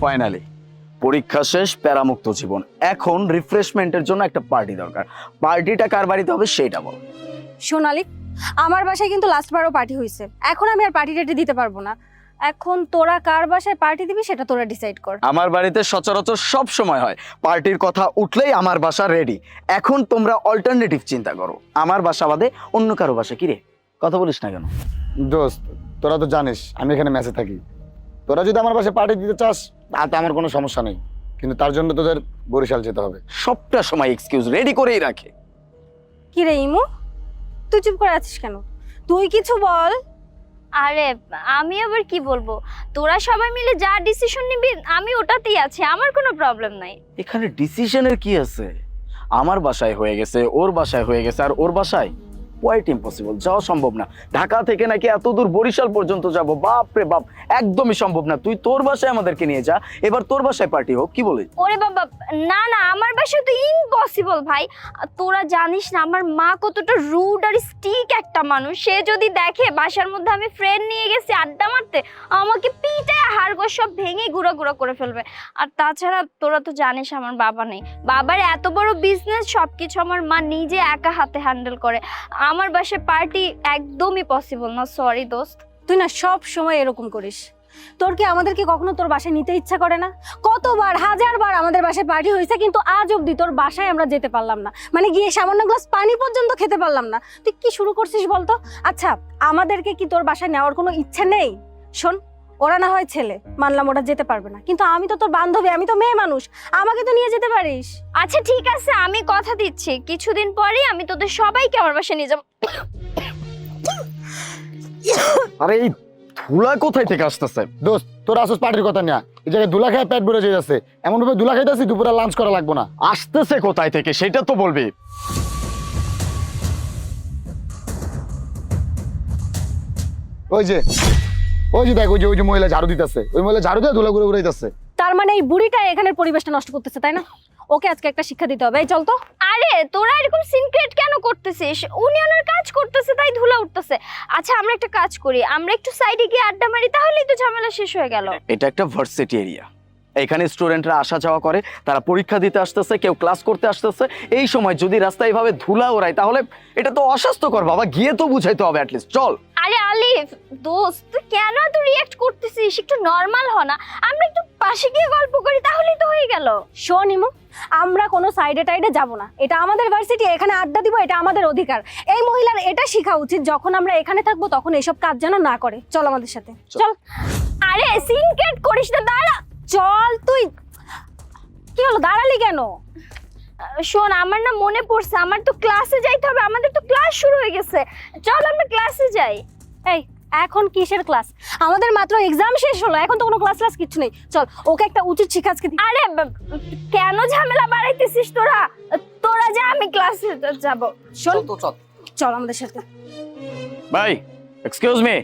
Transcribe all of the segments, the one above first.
Finally পরীক্ষা শেষ প্যারামুক্ত জীবন। এখন রিফ্রেশমেন্টের জন্য একটা পার্টি দরকার। পার্টিটা কার বাড়িতে হবে সেটা বল। সোনালি আমার বাসায় কিন্তু লাস্ট বারও পার্টি হয়েছে। এখন আমি আর পার্টি টাটি দিতে পারব না। এখন তোরা কার বাসায় পার্টি দিবি সেটা তোরা ডিসাইড কর। আমার বাড়িতে সচরাচর সব সময় হয়। পার্টির কথা উঠলেই আমার বাসা রেডি এখন তোমরা অল্টারনেটিভ চিন্তা করো। আমার বাসা বাদে অন্য কারও বাসা কি রে? কথা বলিস না কেন? দোস্ত তোরা তো জানিস আমি এখানে ম্যাচে থাকি। তোরা যদি আমার পাশে পার্টি দিতে চাস তাতে আমার কোনো সমস্যা নেই। কিন্তু তার জন্য তোদের বরিশাল যেতে হবে। সবটা সময় এক্সকিউজ রেডি করেই রাখে। কি রে ইমু? তুই চুপ করে আছিস কেন? তুই কিছু বল। আরে আমি আবার কি বলব? তোরা সবাই মিলে যা ডিসিশন নিবি আমি ওটাতেই আছি আমার কোনো প্রবলেম নাই। এখানে ডিসিশনের কি আছে? আমার বাসায় হয়ে গেছে ওর বাসায় হয়ে গেছে আর ওর বাসায়? কোয়াইট ইম্পসিবল যাওয়া সম্ভব না। ঢাকা থেকে নাকি এত দূর বরিশাল পর্যন্ত যাব? বাপ রে বাপ, একদমই সম্ভব না। তুই তোর বাসায় আমাদেরকে নিয়ে যা, এবার তোর বাসায় পার্টি হোক, কি বলিস? ওরে বাবা, না না, আমার বাসায় তো ইম্পসিবল ভাই। তোরা জানিস না, আমার মা কতটা রুড আর স্টিক একটা মানুষ। সে যদি দেখে বাসার মধ্যে আমি ফ্রেন্ড নিয়ে গেছি আড্ডা মারতে, আমাকে পিটায় হাড়গোড় সব ভেঙে গুঁড়া গুঁড়া করে ফেলবে। আর তাছাড়া তোরা তো জানিস আমার বাবা নেই। বাবার এত বড় বিজনেস সবকিছু আমার মা নিজে একা হাতে হ্যান্ডেল করে। আমার বাসায় পার্টি একদমই পসিবল না সরি দোস্ত। তুই না সব সময় এরকম করিস। তোর কি আমাদেরকে কখনো তোর বাসায় নিতে ইচ্ছা করে না? কতবার, হাজারবার আমাদের বাসায় পার্টি হয়েছে, কিন্তু আজ অবধি তোর বাসায় আমরা যেতে পারলাম না। মানে গিয়ে সামান্য গ্লাস পানি পর্যন্ত খেতে পারলাম না। তুই কি শুরু করছিস বলতো? আচ্ছা আমাদেরকে কি তোর বাসায় নেওয়ার কোনো ইচ্ছে নেই? শোন ওরা না হয় ছেলে। মানলাম ওরা যেতে পারবে না। কিন্তু আমি তো তোর বান্ধবী আমি তো মেয়ে মানুষ। আমাকে তো নিয়ে যেতে পারিস। আচ্ছা ঠিক আছে আমি কথা দিচ্ছি। কিছুদিন পরেই আমি তোদের সবাইকে আমার বাসায় নিয়ে যাব। আরে এই ধুলা কোথায় থেকে আসতেছে? দোস্ত তোরা আসোস পার্টির কথা নিয়ে এই জায়গায় দুলা খেয়ে পেট ভরে যাচ্ছে এমন ভাবে দুলা খাইতেছি দুপুরে লাঞ্চ করা লাগবে না। আসতেছে কোথায় থেকে? সেটা তো বলবি। ওই যে ওই যে দেখ ওই যে ওই যে মহিলা ঝাড়ু দিতেছে ওই মহিলা ঝাড়ু দিয়ে ধুলা ঘুরে উড়াইতেছে তার মানে এই বুড়িটা এখানের পরিবেশটা নষ্ট করতেছে তাই না? ওকে আজকে একটা শিক্ষা দিতে হবে। এই চল তো। আরে তোরা এরকম সিনক্রেট কেন করতেছিস? উনি ওনার কাজ করতেছে তাই ধুলা উঠতেছে। আচ্ছা আমরা একটা কাজ করি। আমরা একটু সাইডে গিয়ে আড্ডা মারি তাহলেই তো ঝামেলা শেষ হয়ে গেল। এটা একটা ভার্সিটি এরিয়া এখানে স্টুডেন্টরা আসা যাওয়া করে তারা পরীক্ষা দিতে আসতেছে কেউ ক্লাস করতে আসতেছে। এই সময় যদি রাস্তায় এভাবে ধুলা ওড়ায় তাহলে এটা তো অস্বাস্থ্যকর বাবা। গিয়ে তো বুঝাইতে হবে অ্যাটলিস্ট চল। আরে আলিফ দোস্ত তুই কেন এত রিয়াক্ট করতেছিস? একটু নর্মাল হ না। আমরা একটু পাশে গিয়ে গল্প করি তাহলেই তো হয়ে গেল। শোন ইমু আমরা কোনো সাইডে টাইডে যাব না। এটা আমাদের ভার্সিটি এখানে আড্ডা দিব এটা আমাদের অধিকার। এই মহিলার এটা শেখা উচিত যখন আমরা এখানে থাকব তখন এসব কাজ যেন না করে। চল আমাদের সাথে। চল। আরে সিনক্রেট করিস না দাঁড়া। চল তুই। কি হলো দাঁড়ালি কেন? শোন আমার না মনে পড়ছে আমার তো ক্লাসে যাইতে হবে আমাদের তো ক্লাস শুরু হয়ে গেছে। চল আমরা ক্লাসে যাই। এই এখন কিসের ক্লাস আমাদের মাত্র এক্সাম শেষ হলো এখন তো কোনো ক্লাস ক্লাস কিছু নেই। চল ওকে একটা উচিত শিক্ষা আজকে আরে কেন ঝামেলা বাড়াইতেছিস তোরা? তোরা যা আমি ক্লাসে যাব। শোন। তো চল। চল আমাদের সাথে। ভাই এক্সকিউজ মি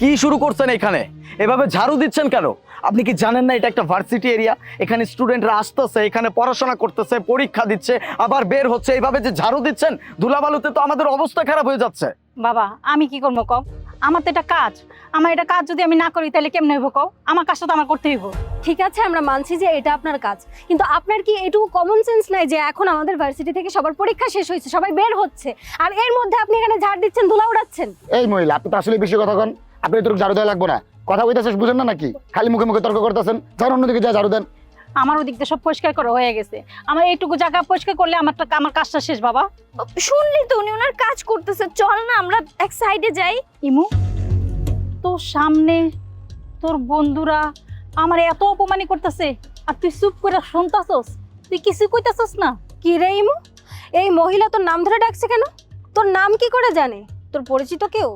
কি শুরু করছেন এখানে? এভাবে ঝাড়ু দিচ্ছেন কেন? আপনি কি জানেন না এটা একটা ভার্সিটি এরিয়া এখানে স্টুডেন্টরা আসতেছে এখানে পড়াশোনা করতেছে পরীক্ষা দিচ্ছে আবার বের হচ্ছে। এইভাবে যে ঝাড়ু দিচ্ছেন ধুলাবালুতে তো আমাদের অবস্থা খারাপ হয়ে যাচ্ছে। বাবা আমি কি করব কও? আমার তো এটা কাজ। আমার এটা কাজ যদি আমি না করি তাহলে কেমনে হইব কও? আমার কাজটা তো আমার করতে হইব। ঠিক আছে আমরা মানছি যে এটা আপনার কাজ। কিন্তু আপনার কি এটুকু কমন সেন্স নাই যে এখন আমাদের ভার্সিটি থেকে সবার পরীক্ষা শেষ হয়েছে সবাই বের হচ্ছে আর এর মধ্যে আপনি এখানে ঝাড় দিচ্ছেন ধুলা উড়াচ্ছেন? এই মহিলা আপনি তো আসলে বেশি কথা কন। আপনি তোর ঝাড়ু দেওয়া লাগবে না। কথা কইতেছিস বুঝেন না নাকি? খালি মুখে মুখে তর্ক করতেছেন। যার অন্যদিকে যা ঝাড়ু দেন। আমার ওদিক দিয়ে সব পরিষ্কার করা হয়ে গেছে। আমার এইটুকু জায়গা পরিষ্কার করলে আমার আমার কাজটা শেষ বাবা। শুনলি তো উনি ওনার কাজ করতেছে। চল না আমরা এক সাইডে যাই। ইমু তোর সামনে তোর বন্ধুরা আমার এত অপমানি করতেছে আর তুই চুপ করে শুনতাছস? তুই কিছু কইতাছস না? কি রে ইমু? এই মহিলা তোর নাম ধরে ডাকছে কেন? তোর নাম কি করে জানে? তোর পরিচিত কেউ?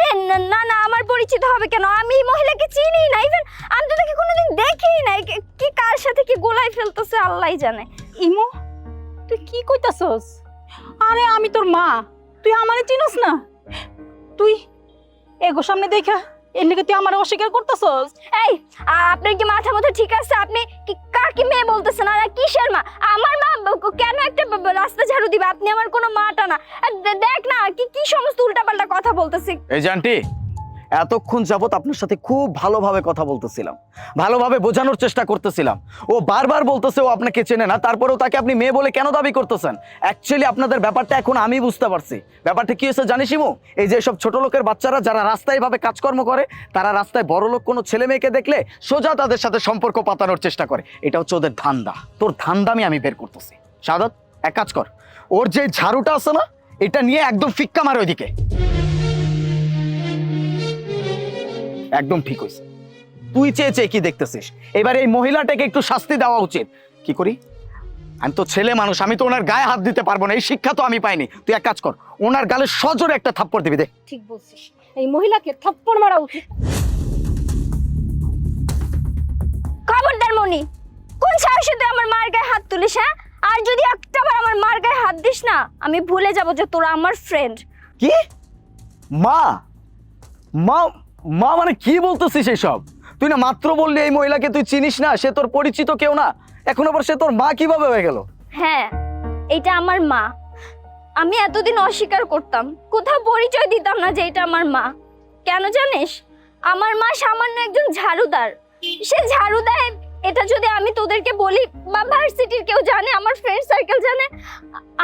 আরে না না না, আমার পরিচিত হবে কেন? আমি এই মহিলাকে চিনি না ইভেন আমি তো তাকে কোনোদিন দেখিই নাই কে- কি কার সাথে কি গোলায় ফেলতেছে, আল্লাহই জানে। ইমো, তুই কি কইতাছস? আরে আমি তোর মা, তুই আমারে চিনস না? তুই, এগো সামনে দেখা। এর তুই আমার অস্বীকার করতেছস? এই, আপনার কি মাথা মতো ঠিক আছে? আপনি কি কাকে মেয়ে বলতেছেন? আর কিসের মা? আমার মা কেন একটা রাস্তা ঝাড়ু দিবে? আপনি আমার কোনো মাটা না। দেখ না, কি কি সমস্ত উল্টাপাল্টা কথা বলতেছে। এই যে আন্টি এতক্ষণ যাবৎ আপনার সাথে খুব ভালোভাবে কথা বলতেছিলাম। ভালোভাবে বোঝানোর চেষ্টা করতেছিলাম। ও বারবার বলতেছে ও আপনাকে চেনে না, তারপরেও তাকে আপনি মেয়ে বলে কেন দাবি করতেছেন? অ্যাকচুয়ালি আপনাদের ব্যাপারটা এখন আমি বুঝতে পারছি। ব্যাপারটা কি হয়েছে জানিস ইমু? এই যে সব ছোট লোকের বাচ্চারা যারা রাস্তায় এভাবে কাজকর্ম করে, তারা রাস্তায় বড় লোক কোনো ছেলে মেয়েকে দেখলে সোজা তাদের সাথে সম্পর্ক পাতানোর চেষ্টা করে। এটা হচ্ছে ওদের ধান্দা। তোর ধান্দামি আমি বের করতেছি। সাদত, এক কাজ কর। ওর যে ঝাড়ুটা আছে না, এটা নিয়ে একদম ফিক্কা মারে ওইদিকে। একদম ঠিক হয়েছে। তুই চেয়ে চেয়ে কি দেখতেছিস? এবার এই মহিলাটাকে একটু শাস্তি দেওয়া উচিত। কি করি? আমি তো ছেলে মানুষ আমি তো ওনার গায়ে হাত দিতে পারব না এই শিক্ষা তো আমি পাইনি। তুই এক কাজ কর ওনার গালে সজোরে একটা থাপ্পড় দিবি দে। ঠিক বলছিস। এই মহিলাকে থাপ্পড় মারা উচিত। খবরদার মনি কোন সাহসে তুই আমার মার গায়ে হাত তুলিস হ্যাঁ? আর যদি একটাবার আমার মার গায়ে হাত দিস না আমি ভুলে যাব যে তোরা আমার ফ্রেন্ড কি? মা? মা? মা মানে কি বলতেছিস এসব তুই না মাত্র বললি এই মহিলাকে তুই চিনিস না, সে তোর পরিচিত কেউ না। এখন আবার সে তোর মা কীভাবে হয়ে গেল? হ্যাঁ এটা আমার মা। আমি এতদিন অস্বীকার করতাম। কোথাও পরিচয় দিতাম না যে এটা আমার মা। কেন জানিস? আমার মা সামান্য একজন ঝাড়ুদার। সে ঝাড়ু দেয় এটা যদি আমি তোদেরকে বলি, বা ভার্সিটির কেউ জানে, আমার ফ্রেন্ড সার্কেল জানে,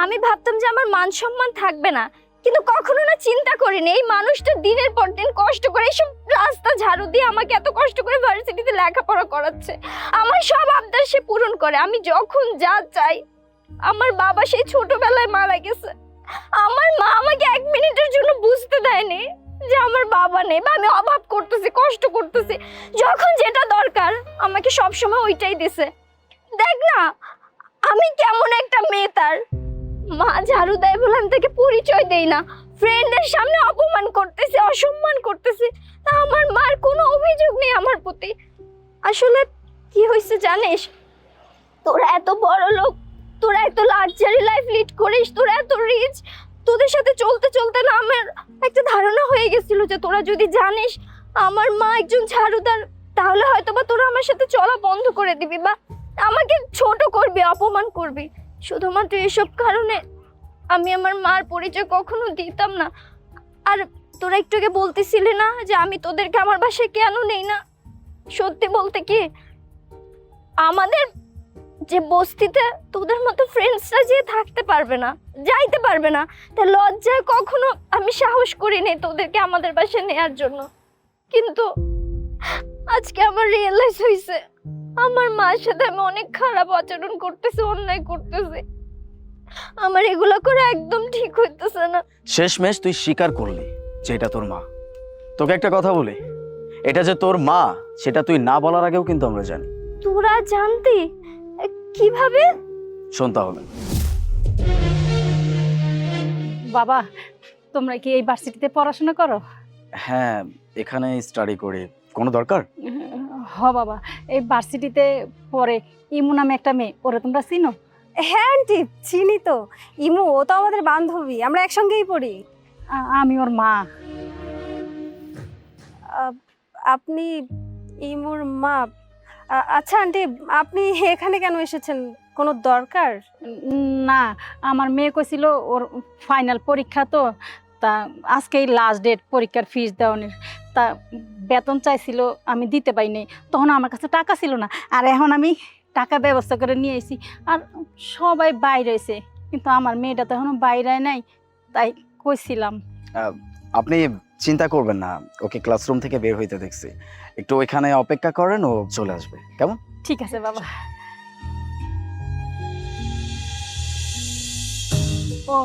আমি ভাবতাম যে আমার মান সম্মান থাকবে না। কিন্তু কখনো না চিন্তা করিনি। এই মানুষটা দিনের পর দিন কষ্ট করে এইসব রাস্তা ঝাড়ু দিয়ে আমাকে এত কষ্ট করে ভার্সিটিতে লেখাপড়া করাচ্ছে। আমার সব আবদার সে পূরণ করে। আমি যখন যা চাই, আমার বাবা সেই ছোটবেলায় মারা গেছে। আমার মা আমাকে এক মিনিটের জন্য বুঝতে দেয়নি যে আমার বাবা নেই বা আমি অভাব করতেছি, কষ্ট করতেছি। যখন যেটা দরকার, আমাকে সবসময় ওইটাই দিছে। দেখ না, আমি কেমন একটা মেয়ে তার। মা ঝাড়ু দেয় বলে আমি তাকে পরিচয় দেই না। ফ্রেন্ডের সামনে অপমান করতেছে, অসম্মান করতেছে। তা আমার মার কোনো অভিযোগ নেই আমার প্রতি। আসলে কি হয়েছে জানিস? তোরা এত বড় লোক, তোরা এত লাক্সারি লাইফ লিড করিস, তোরা এত রিচ তোদের সাথে চলতে চলতে না আমার একটা ধারণা হয়ে গেছিল যে তোরা যদি জানিস আমার মা একজন ঝাড়ুদার, তাহলে হয়তো বা তোরা আমার সাথে চলা বন্ধ করে দিবি বা আমাকে ছোট করবি, অপমান করবি। শুধুমাত্র এসব কারণে আমি আমার মার পরিচয় কখনো দিতাম না। আর তোরা একটু আগে বলতেছিলি না যে আমি তোদেরকে আমার বাসায় কেন নেই না? সত্যি বলতে কি, আমাদের যে বস্তিতে তোদের মতো ফ্রেন্ডসরা যে থাকতে পারবে না, যাইতে পারবে না, তা লজ্জায় কখনো আমি সাহস করিনি তোদেরকে আমাদের বাসায় নেয়ার জন্য। কিন্তু আজকে আমার রিয়েলাইজ হয়েছে আমার মার সাথে আমি অনেক খারাপ আচরণ করতেছি অন্যায় করতেছি। আমার এগুলো করে একদম ঠিক হইতেছে না। শেষমেশ তুই স্বীকার করলি যে এটা তোর মা। তোকে একটা কথা বলি এটা যে তোর মা সেটা তুই না বলার আগেও কিন্তু আমরা জানি। তোরা জানতি? কীভাবে? শোন তাহলে। বাবা তোমরা কি এই ভার্সিটিতে পড়াশোনা করো? হ্যাঁ এখানে স্টাডি করি। কোনো দরকার? হ বাবা এই ভার্সিটিতে পড়ে ইমু নামে একটা মেয়ে ওরা তোমরা চিনো? হ্যাঁ আন্টি চিনি তো। ইমু ও তো আমাদের বান্ধবী আমরা একসঙ্গেই পড়ি। আ- আমি ওর মা। আপনি ইমুর মা। আ- আচ্ছা আন্টি আপনি এখানে কেন এসেছেন? কোনো দরকার? উম, না আমার মেয়ে কইছিল ওর ফাইনাল পরীক্ষা তো তা আজকেই লাস্ট ডেট পরীক্ষার ফিস দেওয়ানোর তা বেতন চাইছিল আমি দিতে পারিনি। তখন আমার কাছে টাকা ছিল না। আর এখন আমি টাকা ব্যবস্থা করে নিয়ে এসেছি আর সবাই বাইরে হয়েছে কিন্তু আমার মেয়েটা তো এখনও বাইরে নাই তাই কইছিলাম। আপনি চিন্তা করবেন না। ওকে ক্লাসরুম থেকে বের হইতে দেখছি। একটু ওইখানে অপেক্ষা করেন ও চলে আসবে। কেমন? ঠিক আছে বাবা। ও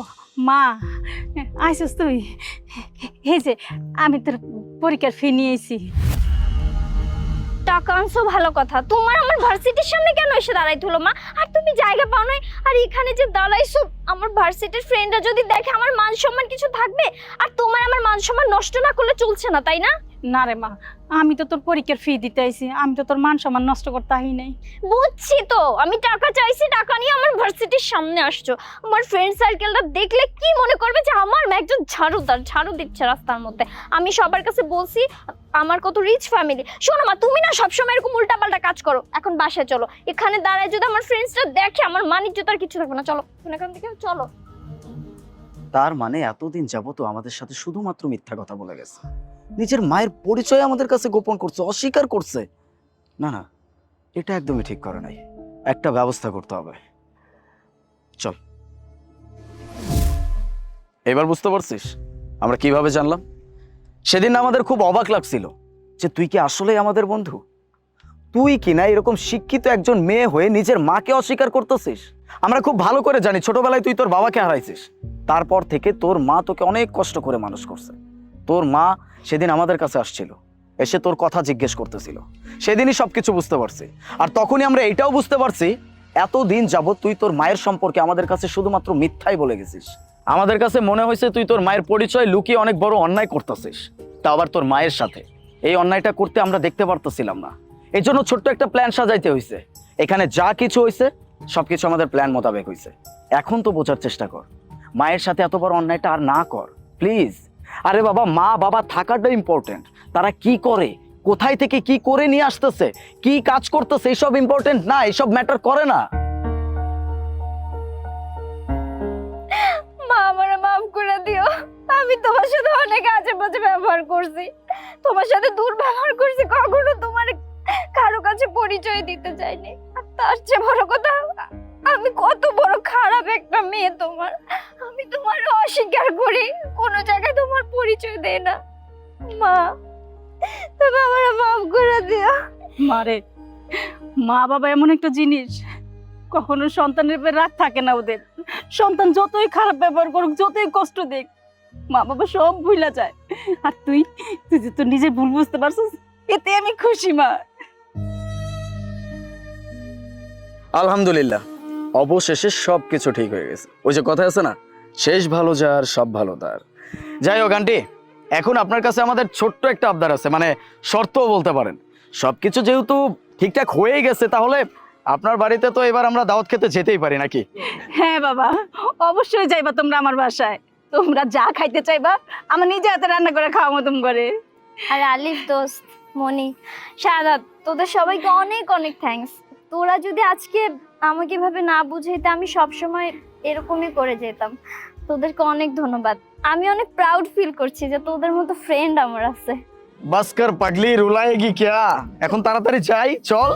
মা আইসস তুই। এই যে আমি তোর পরীক্ষার ফি নিয়েছি। টাকা আনছো ভালো কথা। তোমার আমার ভার্সিটির সামনে কেন এসে দাঁড়াইতে হলো, মা? আর তুমি জায়গা পাও নাই, আর এখানে যে দাঁড়াইছো, আমার ভার্সিটির ফ্রেন্ডরা যদি দেখে আমার মান সম্মান কিছু থাকবে, আর তোমার আমার মান সম্মান নষ্ট না করলে চলছে না, তাই না? না রে মা, আমি তো তোর পরীক্ষার ফি দিতে আইছি, আমি তো তোর মান সম্মান নষ্ট করতে আহি নাই। বুঝছি তো, আমি টাকা চাইছি, টাকা নিয়ে আমার ভার্সিটির সামনে আসছো। আমার ফ্রেন্ড সার্কেলটা দেখলে কি মনে করবে যে আমার মা একজন ঝাড়ুদার, ঝাড়ু দিচ্ছে রাস্তার মধ্যে। আমি সবার কাছে বলছি, আমার কত রিচ ফ্যামিলি শোনো মা, তুমি না সবসময় এরকম উল্টাপাল্টা কাজ করো। এখন বাসায় চলো। এখানে দাঁড়ায় যদি আমার ফ্রেন্ডসরা দেখে, আমার মানিজ্য তার কিছু থাকবে না। চলো এখান থেকে চলো। তার মানে এতদিন যাবত আমাদের সাথে শুধুমাত্র মিথ্যা কথা বলে গেছে। নিজের মায়ের পরিচয় আমাদের কাছে গোপন করছে, অস্বীকার করছে। না না, এটা একদমই ঠিক করে নাই। একটা ব্যবস্থা করতে হবে। চল। এবার বুঝতে পারছিস আমরা কীভাবে জানলাম? সেদিন আমাদের খুব অবাক লাগছিল যে তুই কি আসলেই আমাদের বন্ধু? তুই কি না এরকম শিক্ষিত একজন মেয়ে হয়ে নিজের মাকে অস্বীকার করতেছিস? আমরা খুব ভালো করে জানি ছোটবেলায় তুই তোর বাবাকে হারাইছিস। তারপর থেকে তোর মা তোকে অনেক কষ্ট করে মানুষ করছে। তোর মা সেদিন আমাদের কাছে আসছিল। এসে তোর কথা জিজ্ঞেস করতেছিল। সেদিনই সবকিছু বুঝতে পারছি। আর তখনই আমরা এটাও বুঝতে পারছি, এতদিন যাবত তুই তোর মায়ের সম্পর্কে আমাদের কাছে শুধুমাত্র মিথ্যাই বলে গেছিস। আমাদের কাছে মনে হয়েছে তুই তোর মায়ের পরিচয় লুকিয়ে অনেক বড় অন্যায় করতেছিস। তা আবার তোর মায়ের সাথে। এই অন্যায়টা করতে আমরা দেখতে পারতেছিলাম না। এই জন্য ছোট্ট একটা প্ল্যান সাজাইতে হয়েছে এখানে যা কিছু হয়েছে সবকিছু আমাদের প্ল্যান মোতাবেক হয়েছে এখন তো বোঝার চেষ্টা কর। মায়ের সাথে এত বড় অন্যায়টা আর না কর প্লিজ আরে বাবা, মা, বাবা থাকাটা ইম্পর্টেন্ট তারা কি করে? কোথায় থেকে কি করে নিয়ে আসতেছে? কি কাজ করতেছে? এইসব ইম্পর্টেন্ট না এইসব ম্যাটার করে না। মা, আমারে মাফ করে দিও। আমি তোমার সাথে অনেক আজে বাজে ব্যবহার করছি। তোমার সাথে দুর্ব্যবহার করছি, কখনো তোমার কারও কাছে পরিচয় দিতে চাইনি। আর তার চেয়ে বড় কথা, আমি কত বড় খারাপ একটা মেয়ে তোমার। আমি তোমার অস্বীকার করি, কোনো জায়গায় তোমার পরিচয় দেয় না। মা তুমি আমার মাফ করে দিও। মারে মা বাবা এমন একটা জিনিস, কখনো সন্তানের উপর রাগ থাকে না ওদের। সন্তান যতই খারাপ ব্যবহার করুক, যতই কষ্ট দেখ মা বাবা সব ভুলা যায়। আর তুই তুই যে তোর নিজের ভুল বুঝতে পারছিস এতে আমি খুশি, মা। আলহামদুলিল্লাহ। অবশেষে সব কিছু ঠিক হয়ে গেছে। ওই যে কথা আছে না শেষ ভালো যার সব ভালো তার। যাই হোক আন্টি এখন আপনার কাছে আমাদের ছোট্ট একটা আবদার আছে মানে শর্তও বলতে পারেন। সবকিছু যেহেতু ঠিকঠাক হয়েই গেছে তাহলে আপনার বাড়িতে তো এবার আমরা দাওয়াত খেতে যেতেই পারি নাকি? হ্যাঁ বাবা অবশ্যই যাইবা তোমরা আমার বাসায়। তোমরা যা খাইতে চাইবা আমার নিজে হাতে রান্না করে খাওয়া মতন করে আর আলিফ দোস্ত মনি সাদাত তোদের সবাইকে অনেক অনেক থ্যাঙ্কস তোরা যদি আজকে আমাকে এভাবে না বুঝাইতে, আমি সবসময় এরকমই করে যেতাম। তোদেরকে অনেক ধন্যবাদ। আমি অনেক প্রাউড ফিল করছি যে তোদের মতো ফ্রেন্ড আমার আছে। বাস্কর পাগলি রুলায়েগি কে এখন তাড়াতাড়ি চাই চল।